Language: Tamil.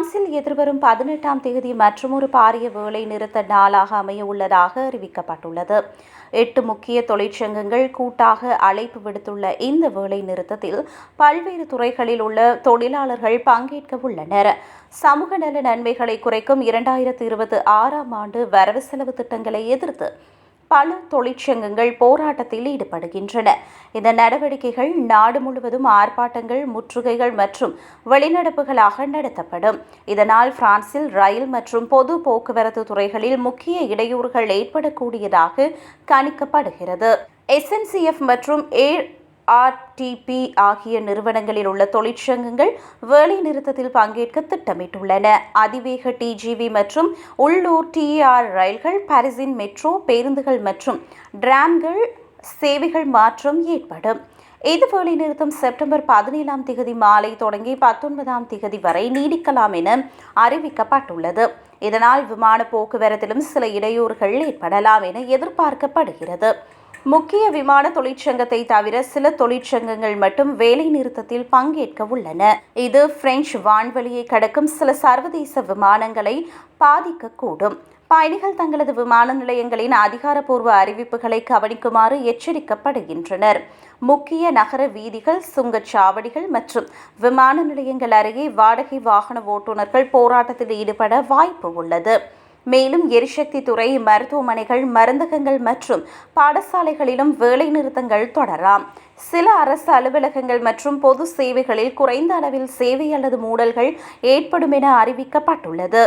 பிரான்சில் எதிர்வரும் பதினெட்டாம் தேதி மற்றொரு பாரிய வேலை நிறுத்த நாளாக அமைய உள்ளதாக அறிவிக்கப்பட்டுள்ளது. எட்டு முக்கிய தொழிற்சங்கங்கள் கூட்டாக அழைப்பு விடுத்துள்ள இந்த வேலை நிறுத்தத்தில் பல்வேறு துறைகளில் உள்ள தொழிலாளர்கள் பங்கேற்க உள்ளனர். சமூக நல நன்மைகளை குறைக்கும் இரண்டாயிரத்தி இருபத்தி ஆறாம் ஆண்டு வரவு செலவு திட்டங்களை எதிர்த்து பல தொழிற்சங்கங்கள் போராட்டத்தில் ஈடுபடுகின்றன. இந்த நடவடிக்கைகள் நாடு முழுவதும் ஆர்ப்பாட்டங்கள் முற்றுகைகள் மற்றும் வெளிநடப்புகளாக நடத்தப்படும். இதனால் பிரான்சில் ரயில் மற்றும் பொது போக்குவரத்து துறைகளில் முக்கிய இடையூறுகள் ஏற்படக்கூடியதாக கணிக்கப்படுகிறது. எஸ்என்சிஎஃப் மற்றும் ஏர் ஆர்டிபி ஆகிய நிறுவனங்களில் உள்ள தொழிற்சங்கங்கள் வேலைநிறுத்தத்தில் பங்கேற்க திட்டமிட்டுள்ளன. அதிவேக டிஜிவி மற்றும் உள்ளூர் டிஆர் ரயில்கள் பாரிஸின் மெட்ரோ பேருந்துகள் மற்றும் டிராம்கள் சேவைகள் மாற்றம் ஏற்படும். இது வேலைநிறுத்தம் செப்டம்பர் பதினேழாம் திகதி மாலை தொடங்கி பத்தொன்பதாம் திகதி வரை நீடிக்கலாம் என அறிவிக்கப்பட்டுள்ளது. இதனால் விமான போக்குவரத்திலும் சில இடையூறுகள் ஏற்படலாம் என எதிர்பார்க்கப்படுகிறது. முக்கிய விமான தொழிற்சங்கத்தை தவிர சில தொழிற்சங்கங்கள் மட்டும் வேலை நிறுத்தத்தில் பங்கேற்க உள்ளன. இது பிரெஞ்சு வான்வெளியை கடக்கும் சில சர்வதேச விமானங்களை பாதிக்கக்கூடும். பயணிகள் தங்களது விமான நிலையங்களின் அதிகாரப்பூர்வ அறிவிப்புகளை கவனிக்குமாறு எச்சரிக்கப்படுகின்றனர். முக்கிய நகர வீதிகள் சுங்கச்சாவடிகள் மற்றும் விமான நிலையங்கள் அருகே வாடகை வாகன ஓட்டுநர்கள் போராட்டத்தில் ஈடுபட வாய்ப்பு உள்ளது. மேலும் எரிசக்தி துறை மருத்துவமனைகள் மருந்தகங்கள் மற்றும் பாடசாலைகளிலும் வேலைநிறுத்தங்கள் தொடரலாம். சில அரசு அலுவலகங்கள் மற்றும் பொது சேவைகளில் குறைந்த அளவில் சேவை அல்லது மூடல்கள் ஏற்படும் என அறிவிக்கப்பட்டுள்ளது.